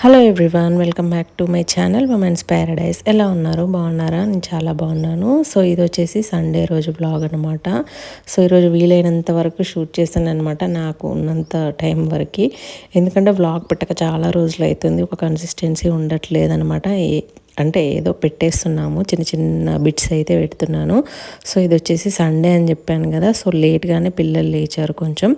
Hello everyone welcome back to my channel women's paradise ఎలా ఉన్నారు? బాగున్నారా? నేను చాలా బాగున్నాను. సో ఇది వచ్చేసి సండే రోజు బ్లాగ్ అనమాట సో ఈరోజు వీలైనంత వరకు షూట్ చేశాను అనమాట నాకు ఉన్నంత టైం వరకు. ఎందుకంటే బ్లాగ్ పెట్టక చాలా రోజులు అవుతుంది ఒక కన్సిస్టెన్సీ ఉండట్లేదు అనమాట అంటే ఏదో పెట్టేస్తున్నాము చిన్న చిన్న బిట్స్ అయితే పెడుతున్నాను. సో ఇది వచ్చేసి సండే అని చెప్పాను కదా సో లేట్గానే పిల్లలు లేచారు కొంచెం.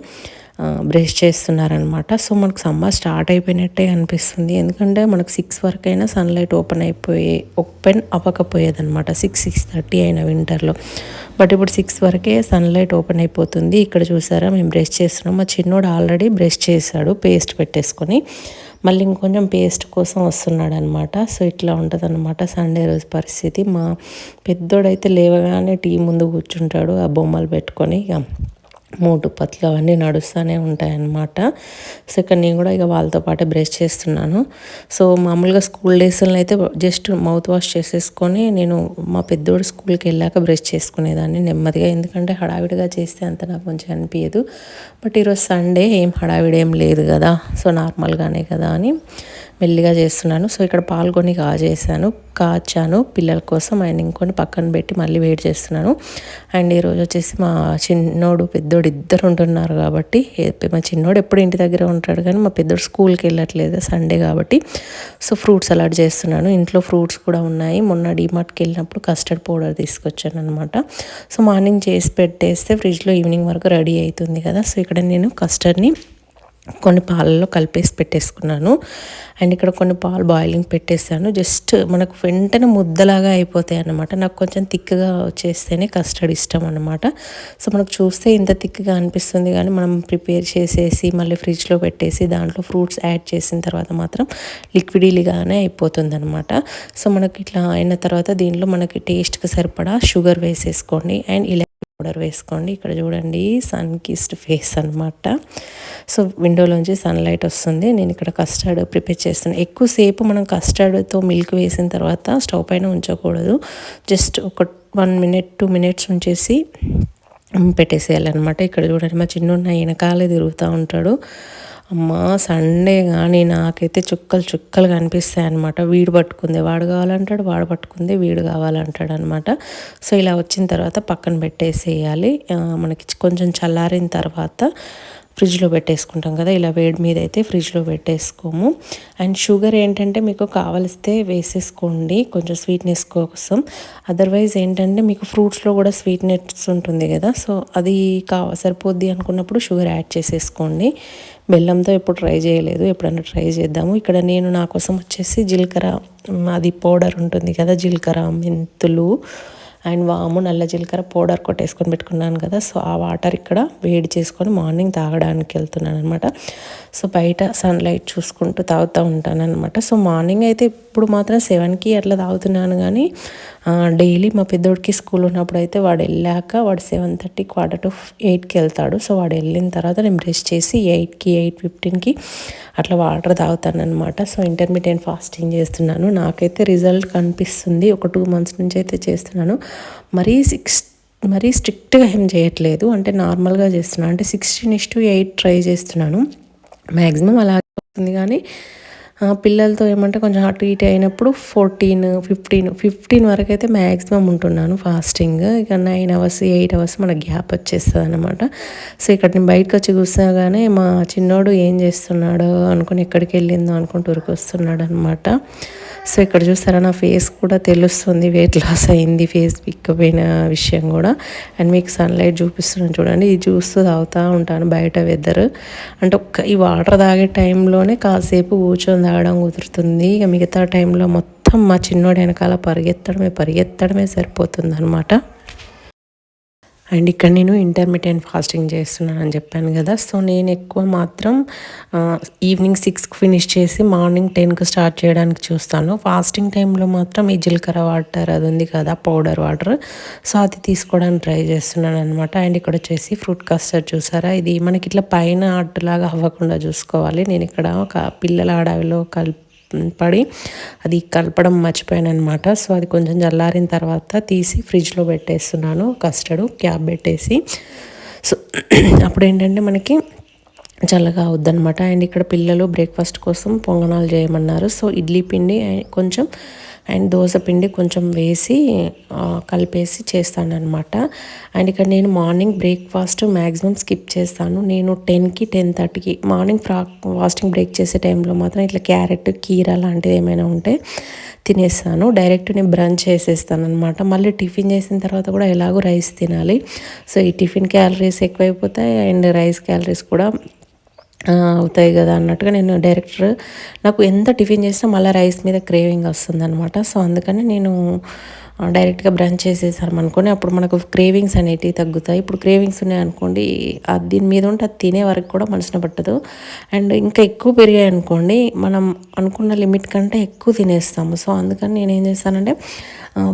బ్రష్ చేస్తున్నారనమాట సో మనకు సమ్మర్ స్టార్ట్ అయిపోయినట్టే అనిపిస్తుంది. ఎందుకంటే మనకు సిక్స్ వరకు అయినా సన్లైట్ ఓపెన్ అయిపోయి ఓపెన్ అవ్వకపోయేదనమాట సిక్స్ సిక్స్ థర్టీ అయిన వింటర్లో బట్ ఇప్పుడు సిక్స్ వరకే సన్లైట్ ఓపెన్ అయిపోతుంది. ఇక్కడ చూసారా మేము బ్రష్ చేస్తున్నాం. మా చిన్నోడు ఆల్రెడీ బ్రష్ చేశాడు పేస్ట్ పెట్టేసుకొని. మళ్ళీ ఇంకొంచెం పేస్ట్ కోసం వస్తున్నాడు అనమాట సో ఇట్లా ఉంటుంది అనమాట సండే రోజు పరిస్థితి. మా పెద్దోడైతే లేవగానే టీ ముందు కూర్చుంటాడు ఆ బొమ్మలు పెట్టుకొని. ఇక మూటు అవన్నీ నడుస్తూనే ఉంటాయన్నమాట. సో ఇక్కడ నేను కూడా ఇక వాళ్ళతో పాటే బ్రష్ చేస్తున్నాను. సో మామూలుగా స్కూల్ డేస్లో అయితే జస్ట్ మౌత్ వాష్ చేసేసుకొని నేను మా పెద్దోడు స్కూల్కి వెళ్ళాక బ్రష్ చేసుకునేదాన్ని నెమ్మదిగా. ఎందుకంటే హడావిడిగా చేస్తే అంత నాకు మంచిగా అనిపించదు బట్ ఈరోజు సండే ఏం హడావిడి ఏం లేదు కదా. సో నార్మల్గానే కదా అని. మెల్లిగా చేస్తున్నాను. సో ఇక్కడ పాల్గొని కాజేసాను కాచాను. పిల్లల కోసం అండ్ ఇంకొని పక్కన పెట్టి మళ్ళీ వెయిట్ చేస్తున్నాను. అండ్ ఈరోజు వచ్చేసి మా చిన్నోడు పెద్దోడు ఇద్దరు ఉంటున్నారు కాబట్టి మా చిన్నోడు ఎప్పుడు ఇంటి దగ్గర ఉంటాడు కానీ మా పెద్దోడు స్కూల్కి వెళ్ళట్లేదు. సండే కాబట్టి. సో ఫ్రూట్స్ అలాట్ చేస్తున్నాను. ఇంట్లో ఫ్రూట్స్ కూడా ఉన్నాయి. మొన్న డిమార్ట్కి వెళ్ళినప్పుడు కస్టర్డ్ పౌడర్ తీసుకొచ్చాను అనమాట సో మార్నింగ్ చేసి పెట్టేస్తే ఫ్రిడ్జ్లో ఈవినింగ్ వరకు రెడీ అవుతుంది కదా. సో ఇక్కడ నేను కస్టర్డ్ని కొన్ని పాలలో కలిపేసి పెట్టేసుకున్నాను. అండ్ ఇక్కడ కొన్ని పాలు బాయిలింగ్ పెట్టేసాను జస్ట్ మనకు వెంటనే ముద్దలాగా అయిపోతాయి అన్నమాట. నాకు కొంచెం థిక్గా వచ్చేస్తేనే కస్టర్డ్ ఇష్టం అనమాట సో మనకు చూస్తే ఇంత థిక్గా అనిపిస్తుంది కానీ మనం ప్రిపేర్ చేసేసి మళ్ళీ ఫ్రిడ్జ్లో పెట్టేసి దాంట్లో ఫ్రూట్స్ యాడ్ చేసిన తర్వాత మాత్రం లిక్విడీలుగానే అయిపోతుంది అనమాట సో మనకి ఇట్లా అయిన తర్వాత దీంట్లో మనకి టేస్ట్కి సరిపడా షుగర్ వేసేసుకోండి. అండ్ ఇలా పౌడర్ వేసుకోండి. ఇక్కడ చూడండి సన్ కిస్ట్ ఫేస్ అనమాట సో విండోలోంచి సన్లైట్ వస్తుంది. నేను ఇక్కడ కస్టర్డ్ ప్రిపేర్ చేస్తున్నాను ఎక్కువసేపు మనం కస్టర్డ్తో మిల్క్ వేసిన తర్వాత స్టవ్ పైన ఉంచకూడదు. జస్ట్ ఒక వన్ మినిట్ టూ మినిట్స్ ఉంచేసి పెట్టేసేయాలన్నమాట. ఇక్కడ చూడండి మా చిన్న వెనకాలే తిరుగుతూ ఉంటాడు. అమ్మ సండే కానీ నాకైతే చుక్కలు చుక్కలు కనిపిస్తాయి అనమాట వీడు పట్టుకుంది వాడు కావాలంటాడు వాడు పట్టుకుంది వీడు కావాలంటాడు అనమాట సో ఇలా వచ్చిన తర్వాత పక్కన పెట్టేసేయాలి. మనకి కొంచెం చల్లారిన తర్వాత ఫ్రిడ్జ్లో పెట్టేసుకుంటాం కదా ఇలా వేడి మీద అయితే ఫ్రిడ్జ్లో పెట్టేసుకోము. అండ్ షుగర్ ఏంటంటే మీకు కావలిస్తే వేసేసుకోండి కొంచెం స్వీట్నెస్ కోసం. అదర్వైజ్ ఏంటంటే మీకు ఫ్రూట్స్లో కూడా స్వీట్నెస్ ఉంటుంది కదా సో అది కావ సరిపోద్ది అనుకున్నప్పుడు షుగర్ యాడ్ చేసేసుకోండి. బెల్లంతో ఎప్పుడు ట్రై చేయలేదు ఎప్పుడన్నా ట్రై చేద్దాము. ఇక్కడ నేను నా కోసం వచ్చేసి జీలకర్ర అది పౌడర్ ఉంటుంది కదా జీలకర్ర మెంతులు అండ్ వాము నల్ల జీలకర్ర పౌడర్ కొట్టేసుకొని పెట్టుకున్నాను కదా సో ఆ వాటర్ ఇక్కడ వేడి చేసుకొని మార్నింగ్ తాగడానికి వెళ్తున్నాను అనమాట సో బయట సన్లైట్ చూసుకుంటూ తాగుతూ ఉంటాను అనమాట సో మార్నింగ్ అయితే ఇప్పుడు మాత్రం సెవెన్కి అట్లా తాగుతున్నాను కానీ డైలీ మా పెద్దోడికి స్కూల్ ఉన్నప్పుడు అయితే వాడు వెళ్ళాక వాడు సెవెన్ థర్టీ క్వార్టర్ టు ఎయిట్కి వెళ్తాడు. సో వాడు వెళ్ళిన తర్వాత నేను బ్రష్ చేసి ఎయిట్కి ఎయిట్ ఫిఫ్టీన్కి అట్లా వాటర్ తాగుతాను అనమాట సో ఇంటర్మీడియట్ ఫాస్టింగ్ చేస్తున్నాను. నాకైతే రిజల్ట్ కనిపిస్తుంది. ఒక టూ మంత్స్ నుంచి అయితే చేస్తున్నాను. మరీ సిక్స్ మరీ స్ట్రిక్ట్గా ఏం చేయట్లేదు. అంటే నార్మల్గా చేస్తున్నాను అంటే sixteen is to eight try చేస్తున్నాను. మ్యాక్సిమం అలాగే వస్తుంది కానీ పిల్లలతో ఏమంటే కొంచెం అటు ఇటు అయినప్పుడు ఫోర్టీన్ ఫిఫ్టీన్ ఫిఫ్టీన్ వరకు అయితే మ్యాక్సిమం ఉంటున్నాను ఫాస్టింగ్. ఇక నైన్ అవర్స్ ఎయిట్ అవర్స్ మన గ్యాప్ వచ్చేస్తుంది అనమాట సో ఇక్కడ నేను బయటకు వచ్చి కూర్చోగానే మా చిన్నోడు ఏం చేస్తున్నాడు అనుకుని ఎక్కడికి వెళ్ళిందో అనుకుంటూ ఊరికి వస్తున్నాడు అనమాట సో ఇక్కడ చూస్తారా నా ఫేస్ కూడా తెలుస్తుంది వెయిట్ లాస్ అయింది ఫేస్ పిక్కపోయిన విషయం కూడా. అండ్ మీకు సన్లైట్ చూపిస్తున్నాను చూడండి ఇది చూస్తూ తాగుతూ ఉంటాను బయట వెదర్ అంటే ఒక్క ఈ వాటర్ తాగే టైంలోనే కాసేపు కూర్చొని తాగడం కుదురుతుంది. ఇక మిగతా టైంలో మొత్తం మా చిన్నోడు వెనకాల పరిగెత్తడమే పరిగెత్తడమే సరిపోతుంది అనమాట అండ్ ఇక్కడ నేను ఇంటర్మీడియట్ ఫాస్టింగ్ చేస్తున్నాను అని చెప్పాను కదా. సో నేను ఎక్కువ మాత్రం ఈవినింగ్ సిక్స్కి ఫినిష్ చేసి మార్నింగ్ టెన్కి స్టార్ట్ చేయడానికి చూస్తాను. ఫాస్టింగ్ టైంలో మాత్రం ఈ జీలకర్ర వాటర్ అది ఉంది కదా పౌడర్ వాటర్. సో అది తీసుకోవడానికి ట్రై చేస్తున్నాను అనమాట అండ్ ఇక్కడ వచ్చేసి ఫ్రూట్ కస్టర్డ్ చూసారా? ఇది మనకి ఇట్లా పైన అడ్డులాగా అవ్వకుండా చూసుకోవాలి. నేను ఇక్కడ ఒక పిల్లల అడవిలో కలిపి పడి అది కలపడం మర్చిపోయాను అనమాట సో అది కొంచెం చల్లారిన తర్వాత తీసి ఫ్రిడ్జ్లో పెట్టేస్తున్నాను కస్టర్డ్ క్యాప్ పెట్టేసి. సో అప్పుడు ఏంటంటే మనకి చల్లగా అవుద్దనమాట అండ్ ఇక్కడ పిల్లలు బ్రేక్ఫాస్ట్ కోసం పొంగనాలు చేయమన్నారు. సో ఇడ్లీ పిండి కొంచెం అండ్ దోశ పిండి కొంచెం వేసి కలిపేసి చేస్తాను అనమాట అండ్ ఇక్కడ నేను మార్నింగ్ బ్రేక్ఫాస్ట్ మ్యాక్సిమం స్కిప్ చేస్తాను. నేను టెన్కి టెన్ థర్టీకి మార్నింగ్ ఫ్రా ఫాస్టింగ్ బ్రేక్ చేసే టైంలో మాత్రం ఇట్లా క్యారెట్ కీర లాంటిది ఏమైనా ఉంటే తినేస్తాను. డైరెక్ట్ నేను బ్రంచ్ చేసేస్తాను అనమాట మళ్ళీ టిఫిన్ చేసిన తర్వాత కూడా ఎలాగో రైస్ తినాలి. సో ఈ టిఫిన్ క్యాలరీస్ ఎక్కువైపోతాయి అండ్ రైస్ క్యాలరీస్ కూడా అవుతాయి కదా అన్నట్టుగా నేను డైరెక్టర్ నాకు ఎంత టిఫిన్ చేసినా మళ్ళీ రైస్ మీద క్రేవింగ్ వస్తుంది అనమాట సో అందుకని నేను డైరెక్ట్గా బ్రంచ్ చేసేసాం అనుకోండి అప్పుడు మనకు క్రేవింగ్స్ అనేటివి తగ్గుతాయి. ఇప్పుడు క్రేవింగ్స్ ఉన్నాయి అనుకోండి దీని మీద ఉంటే అది తినే వరకు కూడా మనసున పట్టదు. అండ్ ఇంకా ఎక్కువ పెరిగాయి అనుకోండి మనం అనుకున్న లిమిట్ కంటే ఎక్కువ తినేస్తాము. సో అందుకని నేను ఏం చేస్తానంటే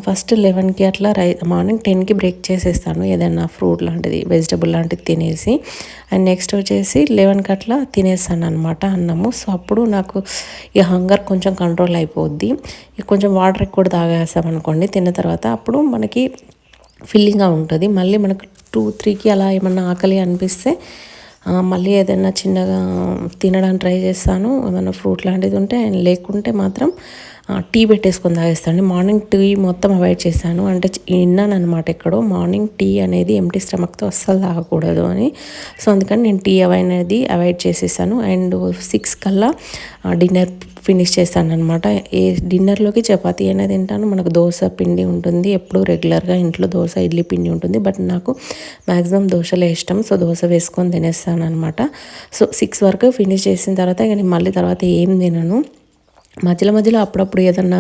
ఫస్ట్ లెవెన్కి అట్లా రై మార్నింగ్ టెన్కి బ్రేక్ చేసేస్తాను ఏదైనా ఫ్రూట్ లాంటిది వెజిటబుల్ లాంటిది తినేసి. అండ్ నెక్స్ట్ వచ్చేసి లెవెన్కి అట్లా తినేస్తాను అనమాట అన్నము. సో అప్పుడు నాకు ఈ హంగర్ కొంచెం కంట్రోల్ అయిపోద్ది. కొంచెం వాటర్ ఎక్కువ తాగేస్తాం అనుకోండి తర్వాత అప్పుడు మనకి ఫిల్లింగ్గా ఉంటుంది. మళ్ళీ మనకు టూ త్రీకి అలా ఏమన్నా ఆకలి అనిపిస్తే మళ్ళీ ఏదైనా చిన్నగా తినడానికి ట్రై చేస్తాను. ఏమైనా ఫ్రూట్ లాంటిది ఉంటే లేకుంటే మాత్రం టీ పెట్టేసుకొని తాగేస్తాను. మార్నింగ్ టీ మొత్తం అవాయిడ్ చేశాను అంటే విన్నాను అనమాట ఎక్కడో మార్నింగ్ టీ అనేది ఎంటీ స్టమక్తో అస్సలు తాగకూడదు అని. సో అందుకని నేను టీ అనేది అవాయిడ్ చేసేసాను. అండ్ సిక్స్ కల్లా డిన్నర్ ఫినిష్ చేస్తాను అనమాట ఏ డిన్నర్లోకి చపాతీ అనేది తింటాను మనకు దోశ పిండి ఉంటుంది ఎప్పుడూ రెగ్యులర్గా ఇంట్లో దోశ ఇడ్లీ పిండి ఉంటుంది బట్ నాకు మ్యాక్సిమం దోశలే ఇష్టం సో దోశ వేసుకొని తినేస్తాను అనమాట సో సిక్స్ వరకు ఫినిష్ చేసిన తర్వాత ఇక నేను మళ్ళీ తర్వాత ఏం తినను. మధ్యలో మధ్యలో అప్పుడప్పుడు ఏదన్నా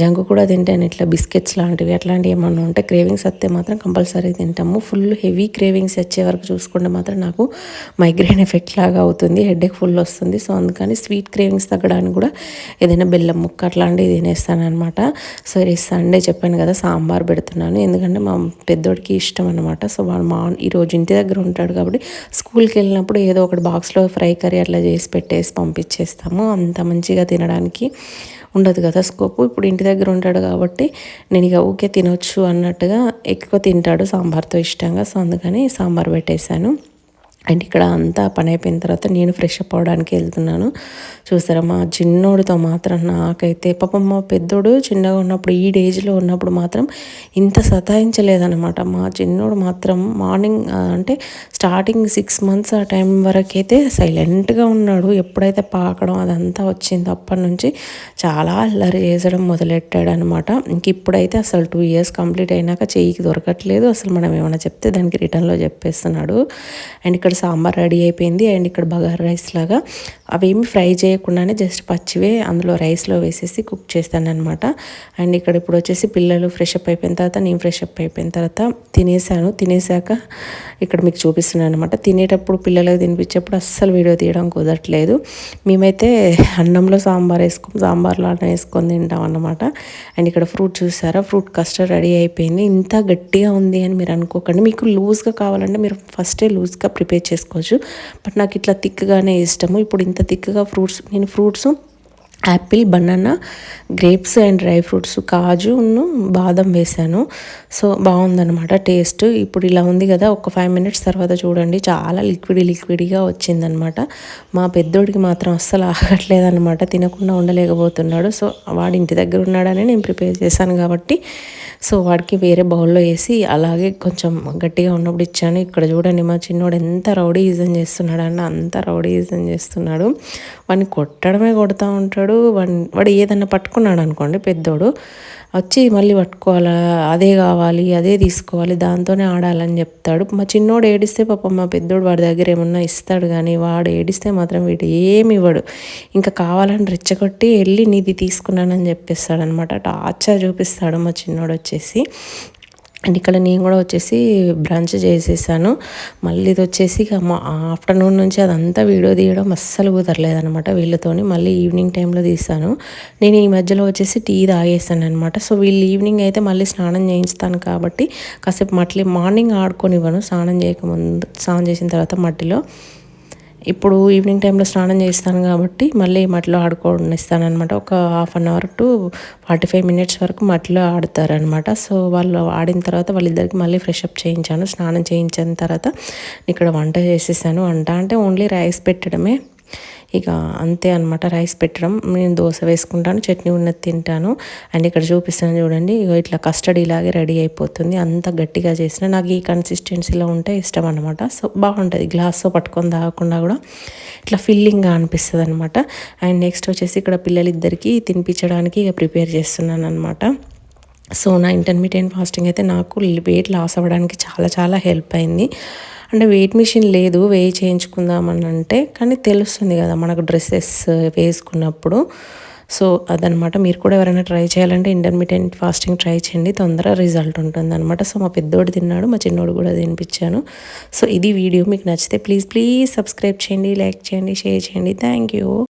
జంక్ కూడా తింటాను. ఇట్లా బిస్కెట్స్ లాంటివి అట్లాంటివి ఏమన్నా ఉంటే క్రేవింగ్స్ వస్తే మాత్రం కంపల్సరీ తింటాము. ఫుల్ హెవీ క్రేవింగ్స్ వచ్చే వరకు చూసుకుంటే మాత్రం నాకు మైగ్రేన్ ఎఫెక్ట్ లాగా అవుతుంది. హెడేక్ ఫుల్ వస్తుంది. సో అందుకని స్వీట్ క్రేవింగ్స్ తగ్గడానికి కూడా ఏదైనా బెల్లం ముక్క అట్లాంటివి తినేస్తానమాట సో ఈ సండే చెప్పాను కదా సాంబార్ పెడుతున్నాను. ఎందుకంటే మా పెద్దోడికి ఇష్టం అనమాట సో వాడు మా ఈరోజు ఇంటి దగ్గర ఉంటాడు కాబట్టి స్కూల్కి వెళ్ళినప్పుడు ఏదో ఒకటి బాక్స్లో ఫ్రై కర్రీ అట్లా చేసి పెట్టేసి పంపించేస్తాము. అంత మంచిగా తినడానికి ఉండదు కదా స్కోప్. ఇప్పుడు ఇంటి దగ్గర ఉంటాడు కాబట్టి నేను ఇక ఊకే తినొచ్చు అన్నట్టుగా ఎక్కువ తింటాడు సాంబార్తో ఇష్టంగా. సో అందుకని సాంబార్ పెట్టేశాను. అండ్ ఇక్కడ అంతా పని అయిపోయిన తర్వాత నేను ఫ్రెష్ అప్ అవడానికి వెళ్తున్నాను. చూసారా మా చిన్నోడితో మాత్రం నాకైతే పాపం మా పెద్దోడు చిన్నగా ఉన్నప్పుడు ఈ డేజ్లో ఉన్నప్పుడు మాత్రం ఇంత సతాయించలేదనమాట మా చిన్నోడు మాత్రం మార్నింగ్ అంటే స్టార్టింగ్ సిక్స్ మంత్స్ ఆ టైం వరకు అయితే సైలెంట్గా ఉన్నాడు. ఎప్పుడైతే పాకడం అదంతా వచ్చింది అప్పటి నుంచి చాలా అల్లరి చేసడం మొదలెట్టాడు అనమాట ఇంక ఇప్పుడైతే అసలు టూ ఇయర్స్ కంప్లీట్ అయినాక చెయ్యికి దొరకట్లేదు. అసలు మనం ఏమైనా చెప్తే దానికి రిటర్న్లో చెప్పేస్తున్నాడు. అండ్ ఇక్కడ సాంబార్ రెడీ అయిపోయింది అండ్ ఇక్కడ బగార్ రైస్ లాగా. అవేమి ఫ్రై చేయకుండానే జస్ట్ పచ్చివే అందులో రైస్లో వేసేసి కుక్ చేస్తానమాట అండ్ ఇక్కడ ఇప్పుడు వచ్చేసి పిల్లలు ఫ్రెష్ అప్ అయిపోయిన తర్వాత నేను ఫ్రెష్ అప్ అయిపోయిన తర్వాత తినేసాను. తినేసాక ఇక్కడ మీకు చూపిస్తున్నాను అనమాట తినేటప్పుడు పిల్లలకు తినిపించేప్పుడు అస్సలు వీడియో తీయడం కుదరట్లేదు. మేమైతే అన్నంలో సాంబార్ వేసుకుని సాంబార్లో అన్నం వేసుకొని తింటాం అన్నమాట. అండ్ ఇక్కడ ఫ్రూట్ చూసారా? ఫ్రూట్ కస్టర్డ్ రెడీ అయిపోయింది. ఇంత గట్టిగా ఉంది అని మీరు అనుకోకండి. మీకు లూజ్గా కావాలంటే మీరు ఫస్టే లూజ్గా ప్రిపేర్ చేసుకోవచ్చు. బట్ నాకు ఇట్లా థిక్గానే ఇష్టము. ఇప్పుడు ఇంత థిక్గా ఫ్రూట్స్ నేను fruits apple banana grapes and dry fruits. కాజును బాదం వేసాను సో బాగుందనమాట టేస్ట్. ఇప్పుడు ఇలా ఉంది కదా ఒక ఫైవ్ మినిట్స్ తర్వాత చూడండి. చాలా లిక్విడ్ లిక్విడ్గా వచ్చిందనమాట మా పెద్దోడికి మాత్రం అస్సలు ఆగట్లేదనమాట తినకుండా ఉండలేకపోతున్నాడు. సో వాడి ఇంటి దగ్గర ఉన్నాడని నేను ప్రిపేర్ చేశాను కాబట్టి సో వాడికి వేరే బౌల్లో వేసి అలాగే కొంచెం గట్టిగా ఉన్నప్పుడు ఇచ్చాను. ఇక్కడ చూడండి మా చిన్నోడు ఎంత రౌడీ యూజన్ చేస్తున్నాడు అన్న అంత రౌడీ యూజన్ చేస్తున్నాడు. వాడిని కొట్టడమే కొడతా ఉంటాడు. వాడు వాడు ఏదన్నా పట్టుకున్నాడు అనుకోండి పెద్దోడు వచ్చి మళ్ళీ పట్టుకోవాలా అదే కావాలి అదే తీసుకోవాలి దాంతోనే ఆడాలని చెప్తాడు. మా చిన్నోడు ఏడిస్తే పాపం మా పెద్దోడు వాడి దగ్గర ఏమన్నా ఇస్తాడు కానీ వాడు ఏడిస్తే మాత్రం వీడు ఏమి ఇవ్వడు. ఇంకా కావాలని రెచ్చగొట్టి వెళ్ళి నీది తీసుకున్నానని చెప్పేస్తాడు అనమాట టార్చర్ చూపిస్తాడు మా చిన్నోడు వచ్చేసి. అండ్ ఇక్కడ నేను కూడా వచ్చేసి బ్రంచ్ చేసేసాను. మళ్ళీ ఇది వచ్చేసి ఇక ఆఫ్టర్నూన్ నుంచి అదంతా వీడియో తీయడం అస్సలు కుదరలేదనమాట వీళ్ళతోని. మళ్ళీ ఈవినింగ్ టైంలో తీసాను నేను ఈ మధ్యలో వచ్చేసి టీ తాగేసాను అనమాట సో వీళ్ళు ఈవినింగ్ అయితే మళ్ళీ స్నానం చేయిస్తాను కాబట్టి కాసేపు మట్లీ మార్నింగ్ ఆడుకొని ఇవ్వను. స్నానం చేయకముందు స్నానం చేసిన తర్వాత మట్టిలో. ఇప్పుడు ఈవినింగ్ టైంలో స్నానం చేస్తాను కాబట్టి మళ్ళీ మట్టిలో ఆడుకోనిస్తాను అనమాట ఒక half an hour to forty five minutes వరకు మట్టిలో ఆడతారనమాట సో వాళ్ళు ఆడిన తర్వాత వాళ్ళిద్దరికి మళ్ళీ ఫ్రెష్ అప్ చేయించాను స్నానం చేయించిన తర్వాత ఇక్కడ వంట చేసేసాను. వంట అంటే ఓన్లీ రైస్ పెట్టడమే. ఇక అంతే అనమాట రైస్ పెట్టడం. నేను దోశ వేసుకుంటాను చట్నీ ఉన్నది తింటాను. అండ్ ఇక్కడ చూపిస్తాను చూడండి ఇగో ఇట్లా కస్టర్డ్ ఇలాగే రెడీ అయిపోతుంది. అంత గట్టిగా చేసిన నాకు ఈ కన్సిస్టెన్సీలో ఉంటే ఇష్టం అనమాట సో బాగుంటుంది గ్లాస్తో పట్టుకొని తాగకుండా కూడా ఇట్లా ఫిల్లింగ్గా అనిపిస్తుంది అనమాట అండ్ నెక్స్ట్ వచ్చేసి ఇక్కడ పిల్లలిద్దరికీ తినిపించడానికి ఇక ప్రిపేర్ చేస్తున్నాను అనమాట సో నా ఇంటర్మీడియట్ ఫాస్టింగ్ అయితే నాకు వెయిట్ లాస్ అవ్వడానికి చాలా చాలా హెల్ప్ అయింది. అంటే వెయిట్ మిషన్ లేదు వేయి చేయించుకుందామని అంటే కానీ తెలుస్తుంది కదా మనకు డ్రెస్సెస్ వేసుకున్నప్పుడు. సో అదనమాట. మీరు కూడా ఎవరైనా ట్రై చేయాలంటే ఇంటర్మీడియట్ ఫాస్టింగ్ ట్రై చేయండి. తొందర రిజల్ట్ ఉంటుంది అనమాట సో మా పెద్దోడు తిన్నాడు మా చిన్నోడు కూడా తినిపించాను. సో ఇది వీడియో మీకు నచ్చితే ప్లీజ్ ప్లీజ్ సబ్స్క్రైబ్ చేయండి లైక్ చేయండి షేర్ చేయండి. Thank you